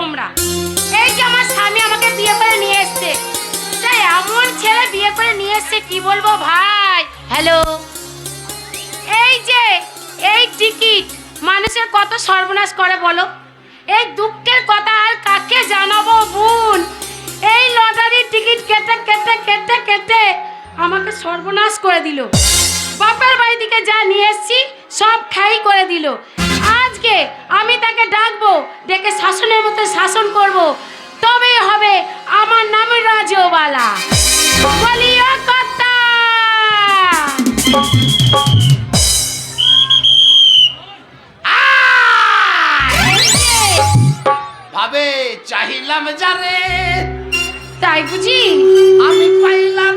তোমরা। এই যে আমার স্বামী আমাকে বিয়ে করে নিয়ে এসছে। তাই এমন ছেলে বিয়ে করে নিয়ে এসছে কি বলব ভাই? হ্যালো? এই যে এই টিকিট মানুষের কত সর্বনাশ করে বলো? এই দুঃখের কথা আর কাকে জানাব বোন? এই লটারির টিকিট কেটে কেটে কেটে কেটে আমাকে সর্বনাশ করে দিল। বাপের বাড়ি থেকে যা নিয়ে এসছি সব খাই করে দিল। আজকে আমি তাকে ডাকবো ডেকে শাসনের মতো শাসন করব। তবেই হবে আমার নাম রাজওয়ালা বলিও কথা ভাবে চাহিলাম যারে তাই বুঝি? আমি পাইলাম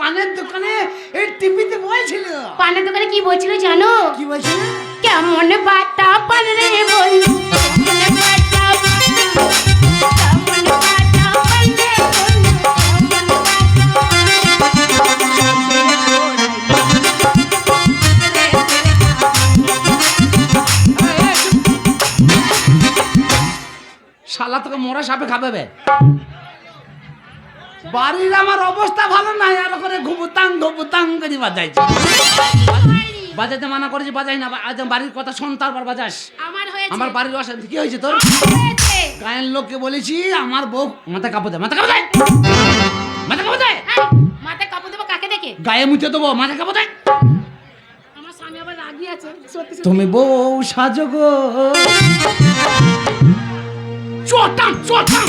পানের দোকানে এই টিভিতে বলছিল। পানের দোকানে কি বলছিল জানো? কি বলছিল? কেমন বাটা পান রে বন্ধু কেমন বাটা কেমন বাটা পান রে বন্ধু শালা তোকে মোরা সাপে খাবে বাড়ির আমার অবস্থা ভালো নাই আর করে ঘুবুতাং ঘুবুতাং করে বাজাইছে। বাজাইতে মানা করেছি বাজাই না আজ বাড়ির কথা শোন তারপর বাজাস। আমার বাড়ির অশান্তি কি হয়েছে তোর? গায়ের লোককে বলেছি আমার বউ মাথা কাপড় দেয় মাথা কাপড় দেয় মাথা কাপড় দেয় মাথায় কাপড় দেবো কাকে দেখে? গায়ে মুছে দেবো মাথা কাপড় দেয় তুমি বউ সাজো গো। চটাম চটাম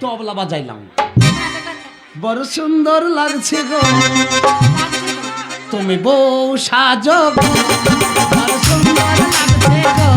তবলা বাজাইলাম। বড় সুন্দর লাগছে গো। তুমি বউ সাজো বড় সুন্দর লাগছে গো।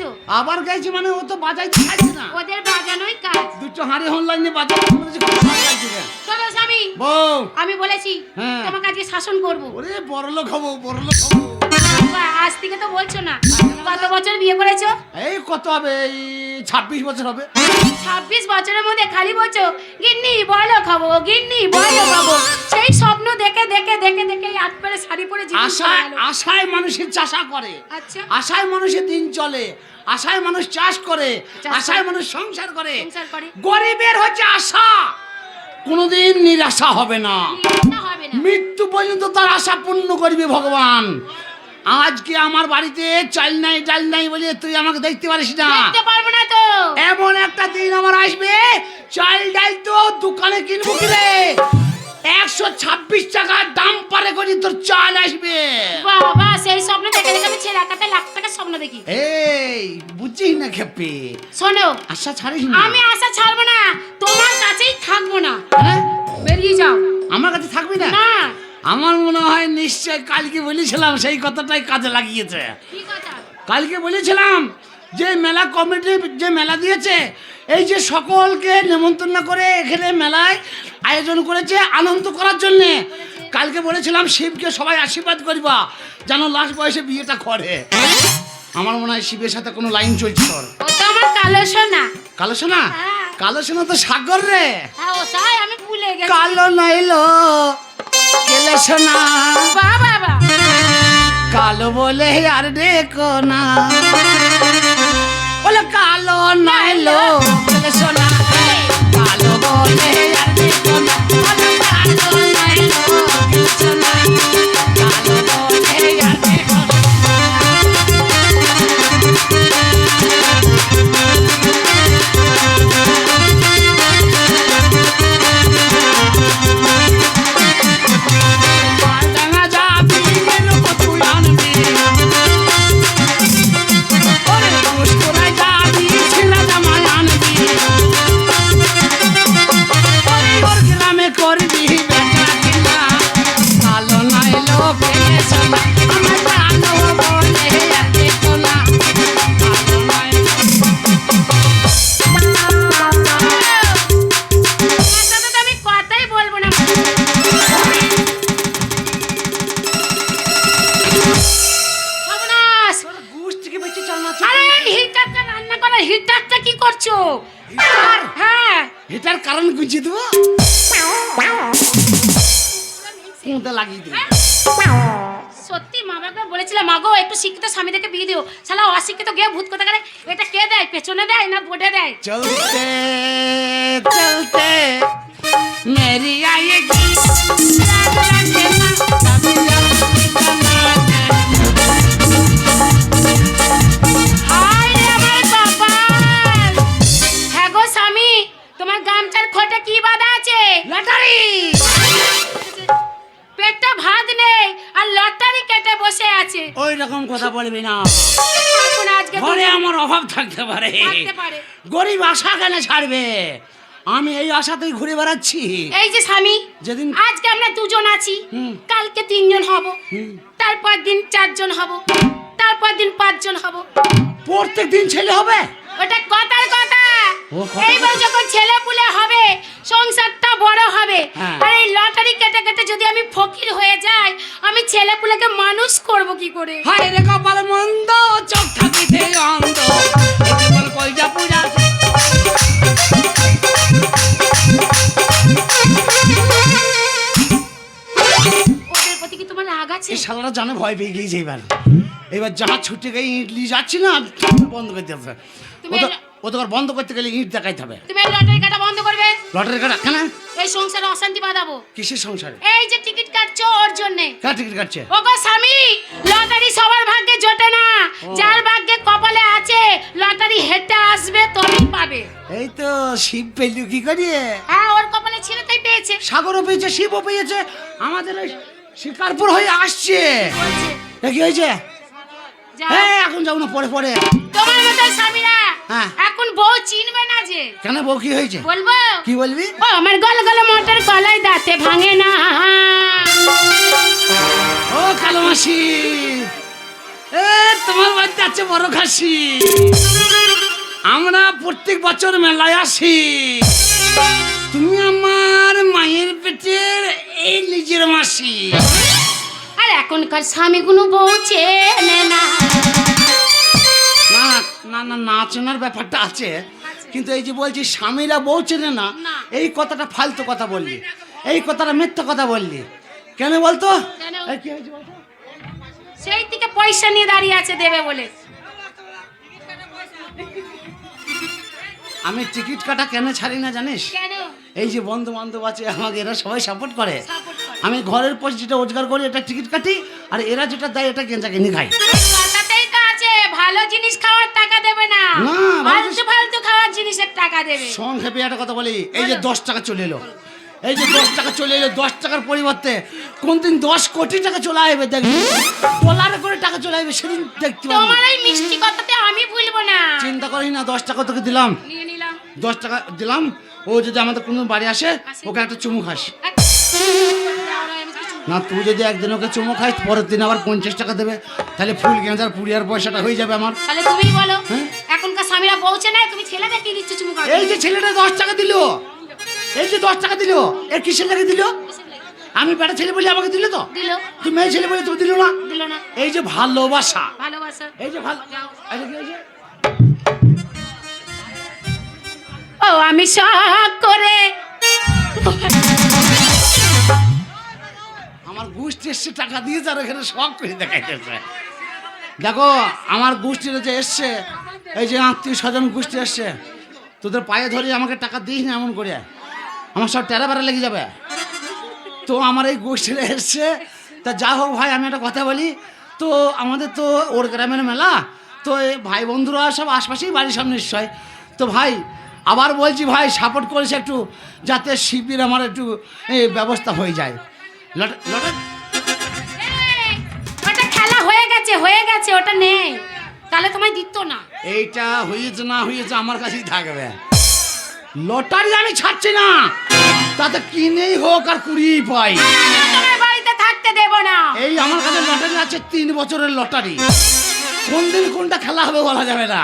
আবার গেছো আবার গাইছো মানে ও তো বাজাইতে খাইছে না। ওদের বাজানোই কাজ। দুটো হাঁড়ি অনলাইনে বলেছি চলো স্বামী বউ। আমি বলেছি হ্যাঁ। তোমাকে আজকে শাসন করব। ওরে বড়লোক হব বড়লোক হব। বাবা, আজ থেকে তো বলছো না কত বছর বিয়ে করেছ? এই কত হবে? এই ছাব্বিশ বছর হবে। ছাব্বিশ বছরের মধ্যে খালি বলছো গিন্নি বলো খাব গিন্নি বলো খাব সেই স্বপ্ন দেখে দেখে দেখে দেখে আট পেরে শাড়ি পরে আশায় আশায় মানুষের চাষা করে। আচ্ছা। আশায় মানুষের দিন চলে। আশায় মানুষ চাষ করে। আশায় মানুষ সংসার করে। গরিবের হচ্ছে আশা। কোনোদিন নিরাশা হবে না। নিরাশা হবে না। মৃত্যু পর্যন্ত তার আশা পূর্ণ করবে ভগবান। আজকে আমার বাড়িতে চাল নাই ডাল নাই বলে তুই আমাকে দেখতে পারিস না। দেখতে পারব না তো। এমন একটা দিন আমার আসবে চাল ডাল তো দোকানে কিনবো কিরে। একশো ছাব্বিশ টাকার দাম পারে করি তোর চাল আসবে। বাবা সেই স্বপ্ন দেখে দেখে আমি ছেলে একাতে লাখ স্বপ্ন দেখি। এই বুঝছিস না খেপে। শোনো আশা ছাড়িস না। আমি আশা ছাড়বো না তোমার কাছেই থাকব না। হ্যাঁ? বেরিয়ে যাও। আমার কাছে থাকবি না? না। আমার মনে হয় নিশ্চয় কালকে বলেছিলাম সেই কথাটাই কাজে লাগিয়েছে। কালকে বলেছিলাম যে মেলা কমিটি যে মেলা দিয়েছে এই যে সকলকে নেমন্তন্ন করে এখানে মেলায় আয়োজন করেছে আনন্দ করার জন্যে। কালকে বলেছিলাম শিবকে সবাই আশীর্বাদ করিবা যেন লাস্ট বয়সে বিয়েটা করে। আমার মনে হয় শিবের সাথে কোনো লাইন চলছে তোর আমার কালো সোনা। কালো সোনা? হ্যাঁ। কালো সোনা তো সাগর রে। হ্যাঁ কালো নাইলো কেলে বাবা বলে আর দেখো না। বলে কালো নাইলো সোনা। কালো বলে আর দেখো না। কালো নাইলো এটার কারণ গুছিয়ে দেবো? কুঁতে লাগিয়ে দেবো। সত্যি মা বাবা বলেছিলাম মা গো একটু শিক্ষিত স্বামীদেরকে বিয়ে দিও। শালা অশিক্ষিত গিয়ে ভূত কথা করে এটা কে দেয়? পেছনে দেয় না বোটে দেয়? চলতে চলতে মেরি আয়েগি থাকতে পারে। থাকতে পারে। গরিব আশা কেন ছাড়বে? আমি এই আশাতেই ঘুরে বেড়াচ্ছি। এই যে স্বামী যেদিন আজকে আমরা দুজন আছি। কালকে তিনজন হব। তারপর দিন চারজন হব। তারপর দিন পাঁচজন হব। প্রত্যেক দিন ছেলে হবে? ওটা কথার কথা এইবার। যখন ছেলে পুলে হবে সংসারটা বড় হবে হ্যাঁ। আর এই লটারি কেটে কেটে যদি আমি ফকির হয়ে যাই আমি ছেলে পুলেকে মানুষ করব কি করে? হায় রে কপাল মন্দ চোখ থাকিতে অন্ধ। জীবন কইজা পূজা ওদের প্রতি কি তোমার রাগ আছে? এই শালারা জানে ভয় পেয়ে গিয়েছে এবার। এবার যাহা ছুটে গিয়ে নিয়ে যাচ্ছি না বন্ধ হবে। তুমি ও তো- এটা- ও তো আবার বন্ধ করতে গেলে ইট দেখাইতে হবে। তুমি লটারি কাটা বন্ধ করবে? লটারি কাটা? কেন? এই সংসারে অশান্তি বাঁধাবো। কিসের সংসারে? এই যে টিকিট কাটছো ওর জন্যে। কার টিকিট কাটছে? ওগো স্বামী লটারি সবার ভাগ্যে জোটে না। যার ভাগ্যে কপালে আছে লটারি হেঁটে আসবে তবেই পাবে। এই তো শিব পেলু কি করিয়ে? হ্যাঁ ওর কপালে ছিল তাই পেয়েছে। সাগরও পেয়েছে শিবও পেয়েছে। আমাদের ওই শিকারপুর হয়ে আসছে। কি হয়েছে? হ্যাঁ এখন যাও না পরে পরে। তোমার মতো স্বামীরা। এখন বউ চিনবে না যে। কেন বউ কি হয়েছে? বলব? কি বলবি? ও আমার গল গল মোটর কলাই দাঁতে ভাঙে না। ও কালো মাসি। এ তোমার বাড়িতে আছে বড় খাসি। আমরা প্রত্যেক বছর মেলায় আসি। তুমি আমার মায়ের পেটের এই নিজের মাসি। আর এখনকার স্বামীগুলো বউ চেনে না। না না না না চেনার ব্যাপারটা আছে কিন্তু এই যে বলছি স্বামীরা বউ চেনে না। এই কথাটা ফালতু কথা বললি। এই কথাটা মিথ্যা কথা বললি। কেন বলতো? সেই থেকে পয়সা নিয়ে দাঁড়িয়ে আছে দেবে বলে। আমি টিকিট কাটা কেন ছাড়ি না জানিস? এই যে বন্ধু বান্ধব আছে আমাকে এরা সবাই সাপোর্ট করে। আমি ঘরের পর যেটা রোজগার করি এটা টিকিট কাটি আর এরা যেটা দেয় এটা গেঞ্জা কিনে খাই ভালো জিনিস খাওয়ার টাকা দেবে না। ফালতু ফালতু খাওয়ার জিনিসের টাকা দেবে। সংক্ষেপে একটা কথা বলি। এই যে। দশ টাকা চলে এলো। এই যে দশ টাকা চলে এলো দশ টাকার পরিবর্তে কোন দিন দশ কোটি টাকা চলে আসবে দেখবি ডলারে করে টাকা চলে আসবে সেদিন দেখতে পাবি। তোমার এই মিষ্টি কথাতে আমি ভুলবো না। চিন্তা করিস না দশ টাকা তোকে দিলাম। নিয়ে নিলাম। দশ টাকা দিলাম। ও যদি আমাদের কোনো বাড়ি আসে। ওকে একটা চুমু খাস। না তুই যদি একদিন ওকে চুমু খাইস পরের দিন আবার পঞ্চাশ টাকা দেবে। তাহলে ফুল গেঁজার পুড়িয়ার পয়সাটা হয়ে যাবে আমার। তাহলে তুমিই বলো হ্যাঁ? এখনকার স্বামীরা পৌঁছে নেয় তুমি ছেলেদের কি দিচ্ছ চুমু এই যে ছেলেটা দশ টাকা দিল। এই যে দশ টাকা দিল। এর কিসের লাগে দিল? আমি বেটা ছেলে বলে আমাকে দিল তো? দিল। তুই মেয়ে ছেলে বলে তুমি দিল না? দিল না। এই যে ভালোবাসা। ভালোবাসা। এই যে ভালো ও আমি শখ করে গোষ্ঠী এসছে, টাকা দিয়ে যার এখানে শখ করে দেখাইতেছে। দেখো, আমার গোষ্ঠীর যে এসছে, এই যে আত্মীয় স্বজন গোষ্ঠী এসছে, তোদের পায়ে ধরে আমাকে টাকা দিস না এমন করে? আমার সব টেরা বেড়া লেগে যাবে। তো আমার এই গোষ্ঠীরা এসছে, তা যা হোক ভাই, আমি একটা কথা বলি, তো আমাদের তো ওর গ্রামের মেলা, তো এই ভাই বন্ধুরা সব আশপাশেই বাড়ির সামনে নিশ্চয়। তো ভাই, আবার বলছি ভাই সাপোর্ট করেছে একটু, যাতে শিবির আমার একটু ব্যবস্থা হয়ে যায়। ওটা খেলা হয়ে গেছে হয়ে গেছে ওটা নেই। তাহলে তোমায় দিত না। এইটা হয়েছে না হয়েছে আমার কাছেই থাকবে। লটারি আমি ছাড়ছি না। তাতে কিনেই হোক আর পাই। বাড়িতে থাকতে দেব না। এই আমার কাছে লটারি আছে তিন বছরের লটারি। কোন দিন কোনটা খেলা হবে বলা যাবে না।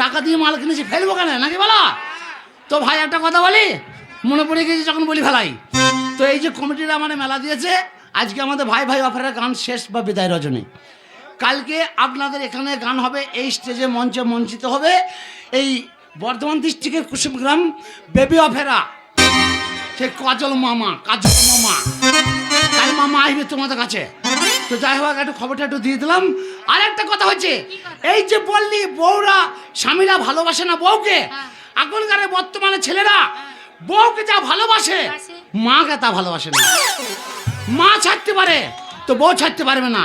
টাকা দিয়ে মাল কিনেছি ফেলব কেন? নাকি বলা? তো ভাই একটা কথা বলি? মনে পড়ে গেছে যখন বলি ফেলাই। তো এই যে কমিটিরা মানে মেলা দিয়েছে আজকে আমাদের ভাই ভাই অফারের গান শেষ বা বিদায় রজনী। কালকে আপনাদের এখানে গান হবে এই স্টেজে মঞ্চে মঞ্চিত হবে। এই বর্ধমান ডিস্ট্রিক্টের কুসুমগ্রাম বেবি অফেরা সে কাজল মামা কাজল মামা। তাই মামা আসবে তোমাদের কাছে। তো যাই হোক একটু খবরটা একটু দিয়ে দিলাম। আর একটা কথা হচ্ছে এই যে বললি বউরা স্বামীরা ভালোবাসে না বউকে? হ্যাঁ। এখনকার বর্তমানে ছেলেরা বউকে যা ভালোবাসে বাসে। মাকে তা ভালোবাসে না। মা ছাড়তে পারে তো বউ ছাড়তে পারবে না।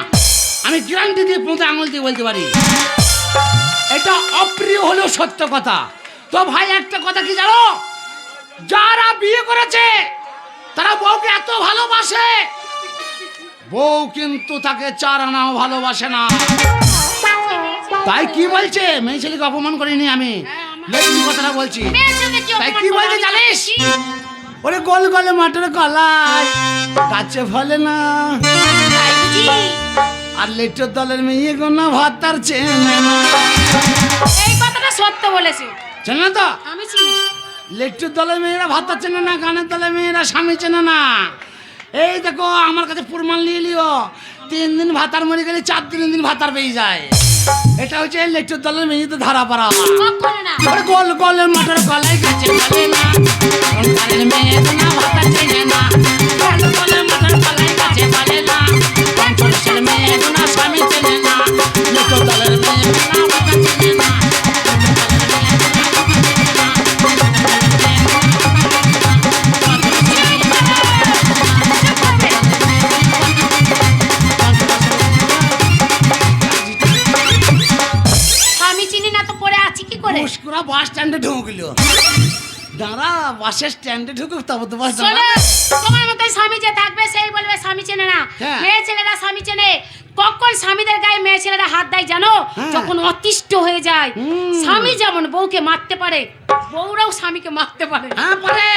আমি গ্যারান্টি দিয়ে পৌঁছে আঙুল দিয়ে বলতে পারি। এটা অপ্রিয় হলেও সত্য কথা। তো ভাই একটা কথা কি জানো? যারা বিয়ে করেছে তারা বউকে এত ভালোবাসে। বউ কিন্তু তাকে চার আনাও ভালোবাসে না। তাই কি বলছে? মেয়ে ছেলেকে অপমান করিনি আমি। লেকিন কথাটা বলছি। তাই কি বলছে জানিস? ওরে গোল গোলে মাঠের কলাই গাছে ফলে না। আর লেটের দলের মেয়ে গোনা ভাত তার চেনে না। এই কথাটা সত্য বলেছে। চেনে তো? আমি চিনি। লেট্টুর দলের মেয়েরা ভাত চেনে না গানের দলের মেয়েরা স্বামী চেনে না। এই দেখো আমার কাছে প্রমাণ নিয়ে লিও তিন দিন ভাতার মরে গেলে চার দিন দিন ভাতার পেয়ে যায়। এটা হচ্ছে লেট্টুর দলের মেঝেতে ধারা পারা ওরে গোল মাঠের কলাই গাছে মেয়ে না। বাসের স্ট্যান্ডে ঢুকুক তবে তো বাস তোমার মতো স্বামী যে থাকবে সেই বলবে স্বামী চেনে না। হ্যাঁ। মেয়ে ছেলেরা স্বামী চেনে। কখন স্বামীদের গায়ে মেয়ে ছেলেরা হাত দেয় জানো? হ্যাঁ। যখন অতিষ্ঠ হয়ে যায়। হুম। স্বামী যেমন বউকে মারতে পারে বউরাও স্বামীকে মারতে পারে। হ্যাঁ পারে।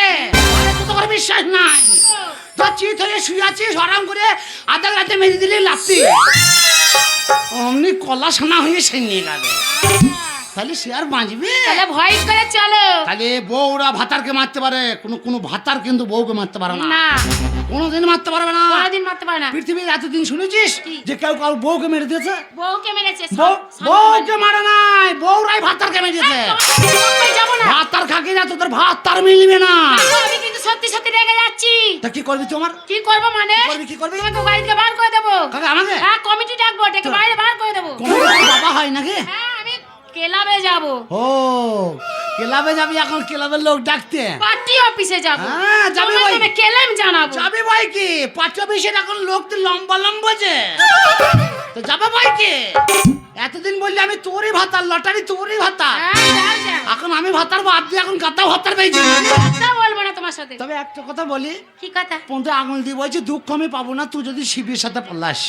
আরে তো তোর বিশ্বাস নাই। তো চিত হয়ে শুয়ে আছিস আরাম করে আধা রাতে মেরে দিলে লাত্তি অমনি কলা সোনা হয়ে সে নিয়ে গেল। তাহলে সে আর বাঁচবে? তাহলে ভয় করে চলো। তাহলে বউরা ভাতারকে মারতে পারে কোনো কোনো ভাতার কিন্তু বউকে মারতে পারে না। না। কোনোদিন মারতে পারবে না। কোনোদিন মারতে পারে না। পৃথিবীর এতদিন শুনেছিস? যে কেউ কাউ বউকে মেরে দিয়েছে? বউকে মেরেছে বউকে মারে নাই বউরাই ভাতারকে মেরে দিয়েছে। না। ভাতার খাকি না তোদের ভাত তার মিলবে না। আমি কিন্তু সত্যি সত্যি রেগে যাচ্ছি। তা কি করবি তোমার? কি করব মানে? করবি, কি করবি? তোমাকে বাড়ি থেকে বার করে দেবো। কাকা আমাকে? হ্যাঁ কমিটি ডাকবো ডেকে বাইরে বার করে দেবো। বাবা হয় নাকি? হ্যাঁ। ক্লাবে যাব। ও ক্লাবে যাবি এখন ক্লাবের লোক ডাকতে? পার্টি অফিসে যাব। হ্যাঁ, যাবে ভাই। নামে কেলেম জানাব। যাবে ভাই কি? পাঁচ বিশের এখন লোক তো লম্বা লম্বা যে। তো যাবে ভাই কি? এতদিন বললি আমি তোরই ভাতার লটারি তোরই ভাতা হ্যাঁ। এখন আমি ভাতার বাদ দিয়ে এখন গাদ্দা ভাতার পেয়েছি বলব না তোমার সাথে। তবে একটা কথা বলি। কি কথা? পন্থে আঙুল দিয়ে বলছি দুঃখ আমি পাবো না তুই যদি শিবির সাথে পাল্লাস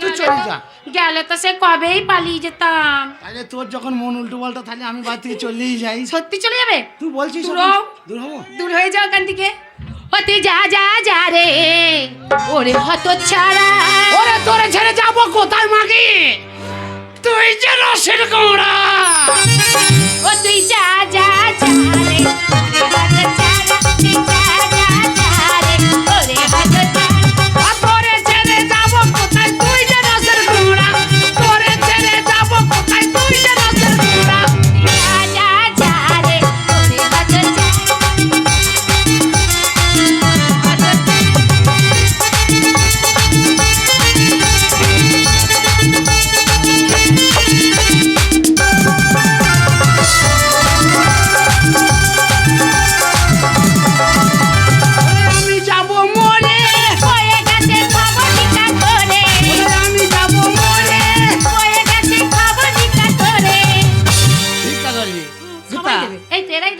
তুই চলে যা। গেলে তো সে কবেই পালিয়ে যেতাম। তাহলে তোর যখন মন উল্টো পাল্টা তাহলে আমি বাড়ি থেকে চলেই যাই। সত্যি চলে যাবে? তুই বলছিস দূর হও। দূর হব? দূর হয়ে যাও ওখান থেকে। হতে যা যা যা রে। ওরে হত ছাড়া। ওরে তোরে ছেড়ে যাব কোথায় মাগি? তুই যে রসের কোমড়া ও তুই যা যা যা রে। ওরে হতচ্ছাড়া, তুই